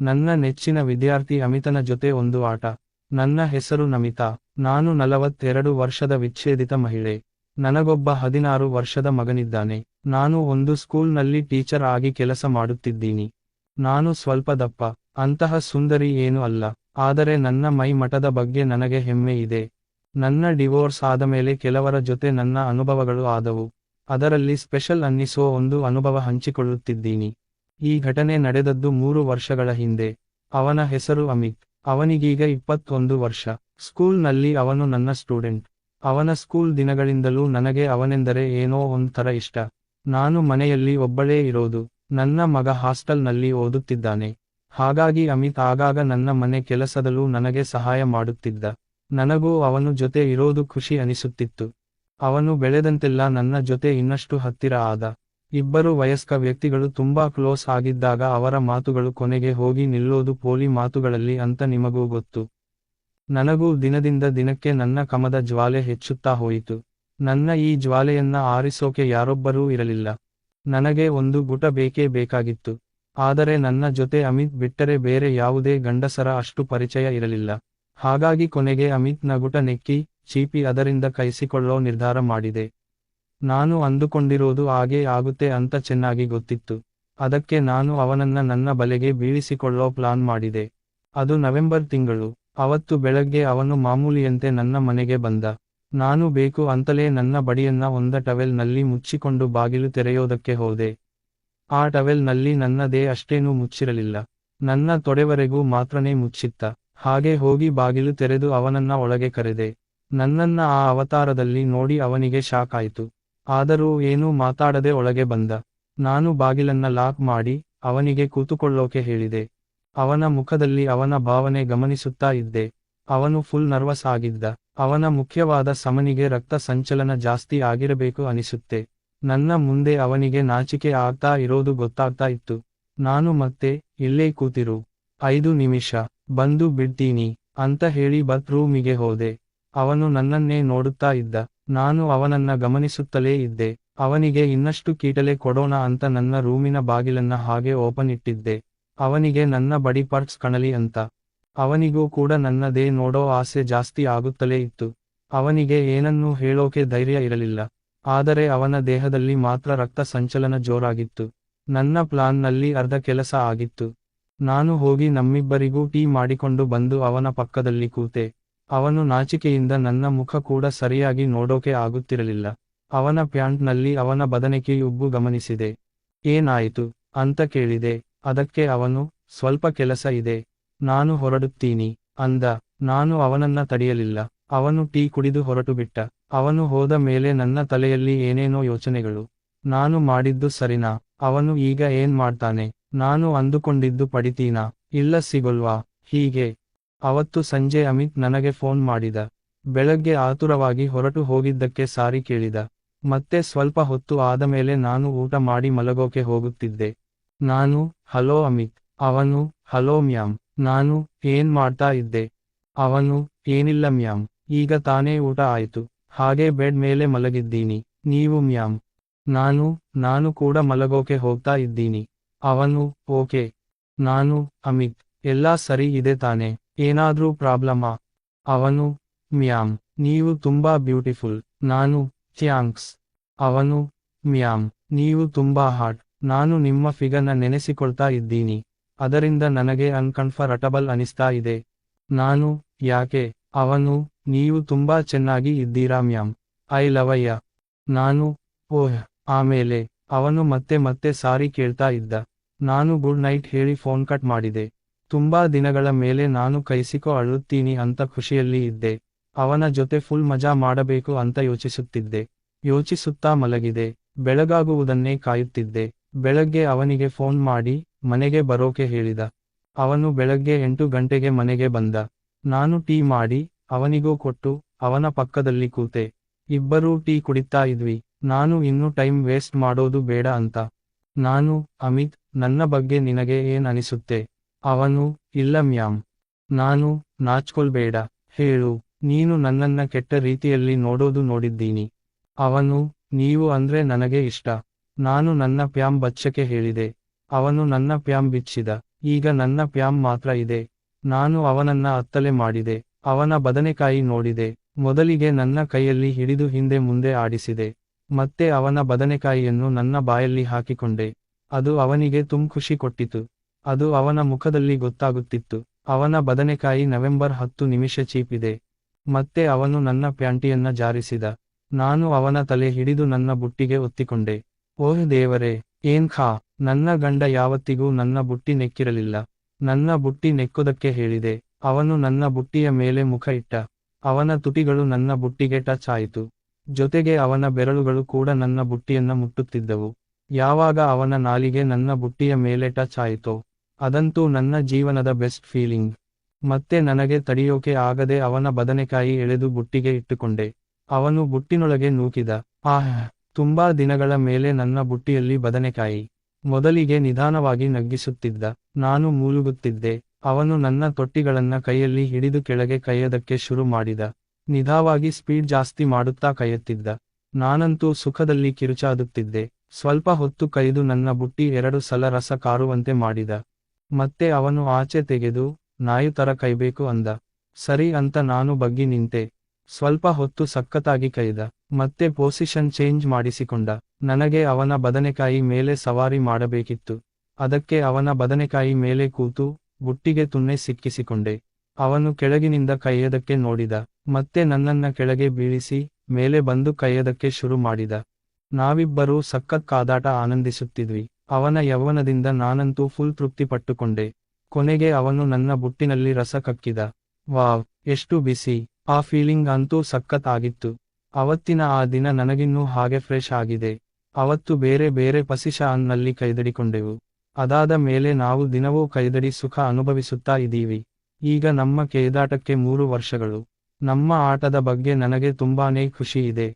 ನನ್ನ ನೆಚ್ಚಿನ ವಿದ್ಯಾರ್ಥಿ ಅಮಿತನ ಜೊತೆ ಒಂದು ಆಟ. ನನ್ನ ಹೆಸರು ನಮಿತಾ. ನಾನು ನಲವತ್ತೆರಡು ವರ್ಷದ ವಿಚ್ಛೇದಿತ ಮಹಿಳೆ. ನನಗೊಬ್ಬ ಹದಿನಾರು ವರ್ಷದ ಮಗನಿದ್ದಾನೆ. ನಾನು ಒಂದು ಸ್ಕೂಲ್ನಲ್ಲಿ ಟೀಚರ್ ಆಗಿ ಕೆಲಸ ಮಾಡುತ್ತಿದ್ದೀನಿ. ನಾನು ಸ್ವಲ್ಪ ದಪ್ಪ. ಅಂತಹ ಸುಂದರಿ ಏನು ಅಲ್ಲ. ಆದರೆ ನನ್ನ ಮೈ ಮಠದ ಬಗ್ಗೆ ನನಗೆ ಹೆಮ್ಮೆ ಇದೆ. ನನ್ನ ಡಿವೋರ್ಸ್ ಆದಮೇಲೆ ಕೆಲವರ ಜೊತೆ ನನ್ನ ಅನುಭವಗಳು ಆದವು. ಅದರಲ್ಲಿ ಸ್ಪೆಷಲ್ ಅನ್ನಿಸೋ ಒಂದು ಅನುಭವ ಹಂಚಿಕೊಳ್ಳುತ್ತಿದ್ದೀನಿ. ಈ ಘಟನೆ ನಡೆದದ್ದು ಮೂರು ವರ್ಷಗಳ ಹಿಂದೆ. ಅವನ ಹೆಸರು ಅಮಿತ್. ಅವನಿಗೀಗ ಇಪ್ಪತ್ತೊಂದು ವರ್ಷ. ಸ್ಕೂಲ್ನಲ್ಲಿ ಅವನು ನನ್ನ ಸ್ಟೂಡೆಂಟ್. ಅವನ ಸ್ಕೂಲ್ ದಿನಗಳಿಂದಲೂ ನನಗೆ ಅವನೆಂದರೆ ಏನೋ ಒಂಥರ ಇಷ್ಟ. ನಾನು ಮನೆಯಲ್ಲಿ ಒಬ್ಬಳೇ ಇರೋದು. ನನ್ನ ಮಗ ಹಾಸ್ಟೆಲ್ನಲ್ಲಿ ಓದುತ್ತಿದ್ದಾನೆ. ಹಾಗಾಗಿ ಅಮಿತ್ ಆಗಾಗ ನನ್ನ ಮನೆ ಕೆಲಸದಲ್ಲೂ ನನಗೆ ಸಹಾಯ ಮಾಡುತ್ತಿದ್ದ. ನನಗೂ ಅವನು ಜೊತೆ ಇರೋದು ಖುಷಿ ಅನಿಸುತ್ತಿತ್ತು. ಅವನು ಬೆಳೆದಂತೆಲ್ಲ ನನ್ನ ಜೊತೆ ಇನ್ನಷ್ಟು ಹತ್ತಿರ ಆದ. ಇಬ್ಬರು ವಯಸ್ಕ ವ್ಯಕ್ತಿಗಳು ತುಂಬಾ ಕ್ಲೋಸ್ ಆಗಿದ್ದಾಗ ಅವರ ಮಾತುಗಳು ಕೊನೆಗೆ ಹೋಗಿ ನಿಲ್ಲೋದು ಪೋಲಿ ಮಾತುಗಳಲ್ಲಿ ಅಂತ ನಿಮಗೂ ಗೊತ್ತು. ನನಗೂ ದಿನದಿಂದ ದಿನಕ್ಕೆ ನನ್ನ ಕಮದ ಜ್ವಾಲೆ ಹೆಚ್ಚುತ್ತಾ ಹೋಯಿತು. ನನ್ನ ಈ ಜ್ವಾಲೆಯನ್ನ ಆರಿಸೋಕೆ ಯಾರೊಬ್ಬರೂ ಇರಲಿಲ್ಲ. ನನಗೆ ಒಂದು ಗುಟ ಬೇಕೇ ಬೇಕಾಗಿತ್ತು. ಆದರೆ ನನ್ನ ಜೊತೆ ಅಮಿತ್ ಬಿಟ್ಟರೆ ಬೇರೆ ಯಾವುದೇ ಗಂಡಸರ ಅಷ್ಟು ಪರಿಚಯ ಇರಲಿಲ್ಲ. ಹಾಗಾಗಿ ಕೊನೆಗೆ ಅಮಿತ್ನ ಗುಟ ನೆಕ್ಕಿ, ಚೀಪಿ ಅದರಿಂದ ಕೈಸಿಕೊಳ್ಳೋ ನಿರ್ಧಾರ ಮಾಡಿದೆ. ನಾನು ಅಂದುಕೊಂಡಿರೋದು ಹಾಗೇ ಆಗುತ್ತೆ ಅಂತ ಚೆನ್ನಾಗಿ ಗೊತ್ತಿತ್ತು. ಅದಕ್ಕೆ ನಾನು ಅವನನ್ನ ನನ್ನ ಬಲೆಗೆ ಬೀಳಿಸಿಕೊಳ್ಳೋ ಪ್ಲಾನ್ ಮಾಡಿದೆ. ಅದು ನವೆಂಬರ್ ತಿಂಗಳು. ಅವತ್ತು ಬೆಳಗ್ಗೆ ಅವನು ಮಾಮೂಲಿಯಂತೆ ನನ್ನ ಮನೆಗೆ ಬಂದ. ನಾನು ಬೇಕು ಅಂತಲೇ ನನ್ನ ಬಡಿಯನ್ನ ಒಂದ ಟವೆಲ್ನಲ್ಲಿ ಮುಚ್ಚಿಕೊಂಡು ಬಾಗಿಲು ತೆರೆಯೋದಕ್ಕೆ ಹೋದೆ. ಆ ಟವೆಲ್ನಲ್ಲಿ ನನ್ನದೇ ಅಷ್ಟೇನೂ ಮುಚ್ಚಿರಲಿಲ್ಲ. ನನ್ನ ತೊಡೆವರೆಗೂ ಮಾತ್ರನೇ ಮುಚ್ಚಿತ್ತ. ಹಾಗೆ ಹೋಗಿ ಬಾಗಿಲು ತೆರೆದು ಅವನನ್ನ ಒಳಗೆ ಕರೆದೆ. ನನ್ನನ್ನ ಆ ಅವತಾರದಲ್ಲಿ ನೋಡಿ ಅವನಿಗೆ ಶಾಕ್ ಆಯ್ತು. ಆದರೂ ಏನೂ ಮಾತಾಡದೆ ಒಳಗೆ ಬಂದ. ನಾನು ಬಾಗಿಲನ್ನ ಲಾಕ್ ಮಾಡಿ ಅವನಿಗೆ ಕೂತುಕೊಳ್ಳೋಕೆ ಹೇಳಿದೆ. ಅವನ ಮುಖದಲ್ಲಿ ಅವನ ಭಾವನೆ ಗಮನಿಸುತ್ತಾ ಇದ್ದೆ. ಅವನು ಫುಲ್ ನರ್ವಸ್ ಆಗಿದ್ದ. ಅವನ ಮುಖ್ಯವಾದ ಸಮನಿಗೆ ರಕ್ತ ಸಂಚಲನ ಜಾಸ್ತಿ ಆಗಿರಬೇಕು ಅನಿಸುತ್ತೆ. ನನ್ನ ಮುಂದೆ ಅವನಿಗೆ ನಾಚಿಕೆ ಆಗ್ತಾ ಇರೋದು ಗೊತ್ತಾಗ್ತಾ ಇತ್ತು. ನಾನು ಮತ್ತೆ, ಇಲ್ಲೇ ಕೂತಿರು. ಐದು ನಿಮಿಷ. ಬಂದು ಬಿಡ್ತೀನಿ ಅಂತ ಹೇಳಿ ಬತ್ ರೂಮಿಗೆ ಹೋದೆ. ಅವನು ನನ್ನನ್ನೇ ನೋಡುತ್ತಾ ಇದ್ದ. ನಾನು ಅವನನ್ನ ಗಮನಿಸುತ್ತಲೇ ಇದ್ದೆ. ಅವನಿಗೆ ಇನ್ನಷ್ಟು ಕೀಟಲೆ ಕೊಡೋಣ ಅಂತ ನನ್ನ ರೂಮಿನ ಬಾಗಿಲನ್ನ ಹಾಗೆ ಓಪನ್ ಇಟ್ಟಿದ್ದೆ. ಅವನಿಗೆ ನನ್ನ ಬಡಿ ಪಾರ್ಟ್ಸ್ ಕಣಲಿ ಅಂತ. ಅವನಿಗೂ ಕೂಡ ನನ್ನದೇ ನೋಡೋ ಆಸೆ ಜಾಸ್ತಿ ಆಗುತ್ತಲೇ ಇತ್ತು. ಅವನಿಗೆ ಏನನ್ನೂ ಹೇಳೋಕೆ ಧೈರ್ಯ ಇರಲಿಲ್ಲ. ಆದರೆ ಅವನ ದೇಹದಲ್ಲಿ ಮಾತ್ರ ರಕ್ತ ಸಂಚಲನ ಜೋರಾಗಿತ್ತು. ನನ್ನ ಪ್ಲಾನ್ನಲ್ಲಿ ಅರ್ಧ ಕೆಲಸ ಆಗಿತ್ತು. ನಾನು ಹೋಗಿ ನಮ್ಮಿಬ್ಬರಿಗೂ ಟೀ ಮಾಡಿಕೊಂಡು ಬಂದು ಅವನ ಪಕ್ಕದಲ್ಲಿ ಕೂತೆ. ಅವನು ನಾಚಿಕೆಯಿಂದ ನನ್ನ ಮುಖ ಕೂಡ ಸರಿಯಾಗಿ ನೋಡೋಕೆ ಆಗುತ್ತಿರಲಿಲ್ಲ. ಅವನ ಪ್ಯಾಂಟ್ನಲ್ಲಿ ಅವನ ಬದನಿಕೆಯುಬ್ಬು ಗಮನಿಸಿದೆ. ಏನಾಯಿತು? ಅಂತ ಕೇಳಿದೆ. ಅದಕ್ಕೆ ಅವನು, ಸ್ವಲ್ಪ ಕೆಲಸ ಇದೆ. ನಾನು ಹೊರಡುತ್ತೀನಿ. ಅಂದ. ನಾನು ಅವನನ್ನ ತಡೆಯಲಿಲ್ಲ. ಅವನು ಟೀ ಕುಡಿದು ಹೊರಟು ಬಿಟ್ಟ ಅವನು ಹೋದ ಮೇಲೆ ನನ್ನ ತಲೆಯಲ್ಲಿ ಏನೇನೋ ಯೋಚನೆಗಳು. ನಾನು ಮಾಡಿದ್ದು ಸರಿನಾ? ಅವನು ಈಗ ಏನ್ ಮಾಡ್ತಾನೆ? ನಾನು ಅಂದುಕೊಂಡಿದ್ದು ಪಡಿತೀನಾ? ಇಲ್ಲ ಸಿಗೊಲ್ವಾ? ಹೀಗೆ. ಅವತ್ತು ಸಂಜೆ ಅಮಿತ್ ನನಗೆ ಫೋನ್ ಮಾಡಿದ. ಬೆಳಗ್ಗೆ ಆತುರವಾಗಿ ಹೊರಟು ಹೋಗಿದ್ದಕ್ಕೆ ಸಾರಿ ಕೇಳಿದ. ಮತ್ತೆ ಸ್ವಲ್ಪ ಹೊತ್ತು ಆದಮೇಲೆ ನಾನು ಊಟ ಮಾಡಿ ಮಲಗೋಕೆ ಹೋಗುತ್ತಿದ್ದೆ. ನಾನು, ಹಲೋ ಅಮಿತ್. ಅವನು, ಹಲೋ ಮ್ಯಾಮ್. ನಾನು ಏನ್ ಮಾಡ್ತಾ ಇದ್ದೆ? ಅವನು, ಏನಿಲ್ಲ ಮ್ಯಾಮ್. ಈಗ ತಾನೇ ಊಟ ಆಯಿತು. ಹಾಗೆ ಬೆಡ್ ಮೇಲೆ ಮಲಗಿದ್ದೀನಿ. ನೀವು ಮ್ಯಾಮ್? ನಾನು ನಾನು ಕೂಡ ಮಲಗೋಕೆ ಹೋಗ್ತಾ ಇದ್ದೀನಿ. ಅವನು, ಓಕೆ. ನಾನು, ಅಮಿತ್. ಎಲ್ಲಾ ಸರಿ ಇದೆ ತಾನೆ. ಏನಾದ್ರೂ ಪ್ರಾಬ್ಲಮಾ? ಅವನು, ಮ್ಯಾಮ್, ನೀವು ತುಂಬಾ ಬ್ಯೂಟಿಫುಲ್. ನಾನು, ಥ್ಯಾಂಕ್ಸ್. ಅವನು, ಮ್ಯಾಮ್, ನೀವು ತುಂಬಾ ಹಾಟ್ ನಾನು ನಿಮ್ಮ ಫಿಗರ್ನ ನೆನೆಸಿಕೊಳ್ತಾ ಇದ್ದೀನಿ. ಅದರಿಂದ ನನಗೆ ಅನ್ಕಂಫರ್ಟಬಲ್ ಅನಿಸ್ತಾ ಇದೆ. ನಾನು, ಯಾಕೆ? ಅವನು, ನೀವು ತುಂಬಾ ಚೆನ್ನಾಗಿ ಇದ್ದೀರಾ, ಮ್ಯಾಮ್? ಐ ಲವಯ್ಯ ನಾನು, ಓಹ್, ಆಮೇಲೆ, ಅವನು ಮತ್ತೆ ಮತ್ತೆ ಸಾರಿ ಕೇಳ್ತಾ ಇದ್ದ. ನಾನು ಗುಡ್ ನೈಟ್ ಹೇಳಿ ಫೋನ್ ಕಟ್ ಮಾಡಿದೆ. ತುಂಬಾ ದಿನಗಳ ಮೇಲೆ ನಾನು ಕೈಸಿಕೋ ಅಳುತ್ತೀನಿ ಅಂತ ಖುಷಿಯಲ್ಲಿ ಇದ್ದೆ. ಅವನ ಜೊತೆ ಫುಲ್ ಮಜಾ ಮಾಡಬೇಕು ಅಂತ ಯೋಚಿಸುತ್ತಿದ್ದೆ. ಯೋಚಿಸುತ್ತಾ ಮಲಗಿದೆ. ಬೆಳಗಾಗುವುದನ್ನೇ ಕಾಯುತ್ತಿದ್ದೆ. ಬೆಳಗ್ಗೆ ಅವನಿಗೆ ಫೋನ್ ಮಾಡಿ, ಮನೆಗೆ ಬರೋಕೆ ಹೇಳಿದ. ಅವನು ಬೆಳಗ್ಗೆ ಎಂಟು ಗಂಟೆಗೆ ಮನೆಗೆ ಬಂದ. ನಾನು ಟೀ ಮಾಡಿ, ಅವನಿಗೂ ಕೊಟ್ಟು, ಅವನ ಪಕ್ಕದಲ್ಲಿ ಕೂತೆ. ಇಬ್ಬರೂ ಟೀ ಕುಡಿತಾ ಇದ್ವಿ. ನಾನು ಇನ್ನು ಟೈಮ್ ವೇಸ್ಟ್ ಮಾಡೋದು ಬೇಡ ಅಂತ. ನಾನು, ಅಮಿತ್, ನನ್ನ ಬಗ್ಗೆ ನಿನಗೆ ಏನ್ ಅನಿಸುತ್ತೆ? ಅವನು, ಇಲ್ಲ ಮ್ಯಾಮ್. ನಾನು, ನಾಚ್ಕೊಳ್ಬೇಡ. ಹೇಳು, ನೀನು ನನ್ನನ್ನ ಕೆಟ್ಟ ರೀತಿಯಲ್ಲಿ ನೋಡೋದು ನೋಡಿದ್ದೀನಿ. ಅವನು, ನೀವು ಅಂದ್ರೆ ನನಗೆ ಇಷ್ಟ. ನಾನು ನನ್ನ ಪ್ಯಾಮ್ ಬಚ್ಚಕ್ಕೆ ಹೇಳಿದೆ. ಅವನು ನನ್ನ ಪ್ಯಾಮ್ ಬಿಚ್ಚಿದ. ಈಗ ನನ್ನ ಪ್ಯಾಮ್ ಮಾತ್ರ ಇದೆ. ನಾನು ಅವನನ್ನ ಅತ್ತಲೆ ಮಾಡಿದೆ. ಅವನ ಬದನೆಕಾಯಿ ನೋಡಿದೆ. ಮೊದಲಿಗೆ ನನ್ನ ಕೈಯಲ್ಲಿ ಹಿಡಿದು ಹಿಂದೆ ಮುಂದೆ ಆಡಿಸಿದೆ. ಮತ್ತೆ ಅವನ ಬದನೆಕಾಯಿಯನ್ನು ನನ್ನ ಬಾಯಲ್ಲಿ ಹಾಕಿಕೊಂಡೆ. ಅದು ಅವನಿಗೆ ತುಂ ಖುಷಿ ಕೊಟ್ಟಿತು. ಅದು ಅವನ ಮುಖದಲ್ಲಿ ಗೊತ್ತಾಗುತ್ತಿತ್ತು. ಅವನ ಬದನೆಕಾಯಿ ನವೆಂಬರ್ ಹತ್ತು ನಿಮಿಷ ಚೀಪ್ ಇದೆ. ಮತ್ತೆ ಅವನು ನನ್ನ ಪ್ಯಾಂಟಿಯನ್ನ ಜಾರಿಸಿದ. ನಾನು ಅವನ ತಲೆ ಹಿಡಿದು ನನ್ನ ಬುಟ್ಟಿಗೆ ಒತ್ತಿಕೊಂಡೆ. ಓಹ್ ದೇವರೇ, ಏನ್ ಖಾ, ನನ್ನ ಗಂಡ ಯಾವತ್ತಿಗೂ ನನ್ನ ಬುಟ್ಟಿ ನೆಕ್ಕಿರಲಿಲ್ಲ. ನನ್ನ ಬುಟ್ಟಿ ನೆಕ್ಕೋದಕ್ಕೆ ಹೇಳಿದೆ. ಅವನು ನನ್ನ ಬುಟ್ಟಿಯ ಮೇಲೆ ಮುಖ ಇಟ್ಟ. ಅವನ ತುಟಿಗಳು ನನ್ನ ಬುಟ್ಟಿಗೆ ಟಚ್ ಆಯಿತು. ಜೊತೆಗೆ ಅವನ ಬೆರಳುಗಳು ಕೂಡ ನನ್ನ ಬುಟ್ಟಿಯನ್ನ ಮುಟ್ಟುತ್ತಿದ್ದವು. ಯಾವಾಗ ಅವನ ನಾಲಿಗೆ ನನ್ನ ಬುಟ್ಟಿಯ ಮೇಲೆ ಟಚ್ ಆಯಿತೋ ಅದಂತೂ ನನ್ನ ಜೀವನದ ಬೆಸ್ಟ್ ಫೀಲಿಂಗ್. ಮತ್ತೆ ನನಗೆ ತಡೆಯೋಕೆ ಆಗದೆ ಅವನ ಬದನೆಕಾಯಿ ಎಳೆದು ಬುಟ್ಟಿಗೆ ಇಟ್ಟುಕೊಂಡೆ. ಅವನು ಬುಟ್ಟಿನೊಳಗೆ ನೂಕಿದ. ಆಹ್, ತುಂಬಾ ದಿನಗಳ ಮೇಲೆ ನನ್ನ ಬುಟ್ಟಿಯಲ್ಲಿ ಬದನೆಕಾಯಿ. ಮೊದಲಿಗೆ ನಿಧಾನವಾಗಿ ನಗ್ಗಿಸುತ್ತಿದ್ದ. ನಾನು ಮೂಲುಗುತ್ತಿದ್ದೆ. ಅವನು ನನ್ನ ತೊಟ್ಟಿಗಳನ್ನ ಕೈಯಲ್ಲಿ ಹಿಡಿದು ಕೆಳಗೆ ಕೈಯದಕ್ಕೆ ಶುರು ಮಾಡಿದ. ನಿಧಾವಾಗಿ ಸ್ಪೀಡ್ ಜಾಸ್ತಿ ಮಾಡುತ್ತಾ ಕೈಯತ್ತಿದ್ದ ನಾನಂತೂ ಸುಖದಲ್ಲಿ ಕಿರುಚಾದುತ್ತಿದ್ದೆ. ಸ್ವಲ್ಪ ಹೊತ್ತು ಕೈದು ನನ್ನ ಬುಟ್ಟಿ ಎರಡು ಸಲ ರಸ ಕಾರುವಂತೆ ಮಾಡಿದ. ಮತ್ತೆ ಅವನು ಆಚೆ ತೆಗೆದು, ನಾಯು ತರ ಕೈಬೇಕು ಅಂದ. ಸರಿ ಅಂತ ನಾನು ಬಗ್ಗಿ ನಿಂತೆ. ಸ್ವಲ್ಪ ಹೊತ್ತು ಸಕ್ಕತ್ತಾಗಿ ಕೈದ. ಮತ್ತೆ ಪೊಸಿಷನ್ ಚೇಂಜ್ ಮಾಡಿಸಿಕೊಂಡ. ನನಗೆ ಅವನ ಬದನೆಕಾಯಿ ಮೇಲೆ ಸವಾರಿ ಮಾಡಬೇಕಿತ್ತು. ಅದಕ್ಕೆ ಅವನ ಬದನೆಕಾಯಿ ಮೇಲೆ ಕೂತು ಬುಟ್ಟಿಗೆ ತುನ್ನೆ ಸಿಕ್ಕಿಸಿಕೊಂಡೆ. ಅವನು ಕೆಳಗಿನಿಂದ ಕೈಯದಕ್ಕೆ ನೋಡಿದ. ಮತ್ತೆ ನನ್ನನ್ನ ಕೆಳಗೆ ಬೀಳಿಸಿ, ಮೇಲೆ ಬಂದು ಕೈಯದಕ್ಕೆ ಶುರು ಮಾಡಿದ. ನಾವಿಬ್ಬರೂ ಸಖತ್ ಕಾದಾಟ ಆನಂದಿಸುತ್ತಿದ್ವಿ. ಅವನ ಯೌವನದಿಂದ ನಾನಂತೂ ಫುಲ್ ತೃಪ್ತಿ ಪಟ್ಟುಕೊಂಡೆ ಕೊನೆಗೆ ಅವನು ನನ್ನ ಬುಟ್ಟಿನಲ್ಲಿ ರಸ ಕಕ್ಕಿದ. ವಾವ್, ಎಷ್ಟು ಬಿಸಿ. ಆ ಫೀಲಿಂಗ್ ಅಂತೂ ಸಖತ್ ಆಗಿತ್ತು. ಅವತ್ತಿನ ಆ ದಿನ ನನಗಿನ್ನೂ ಹಾಗೆ ಫ್ರೆಶ್ ಆಗಿದೆ. ಅವತ್ತು ಬೇರೆ ಬೇರೆ ಪಸಿಷ ಅನ್ನಲ್ಲಿ ಕೈದಡಿಕೊಂಡೆವು. ಅದಾದ ಮೇಲೆ ನಾವು ದಿನವೂ ಕೈದಡಿ ಸುಖ ಅನುಭವಿಸುತ್ತಾ ಇದ್ದೀವಿ. ಈಗ ನಮ್ಮ ಕೇದಾಟಕ್ಕೆ ಮೂರು ವರ್ಷಗಳು. ನಮ್ಮ ಆಟದ ಬಗ್ಗೆ ನನಗೆ ತುಂಬಾನೇ ಖುಷಿ ಇದೆ.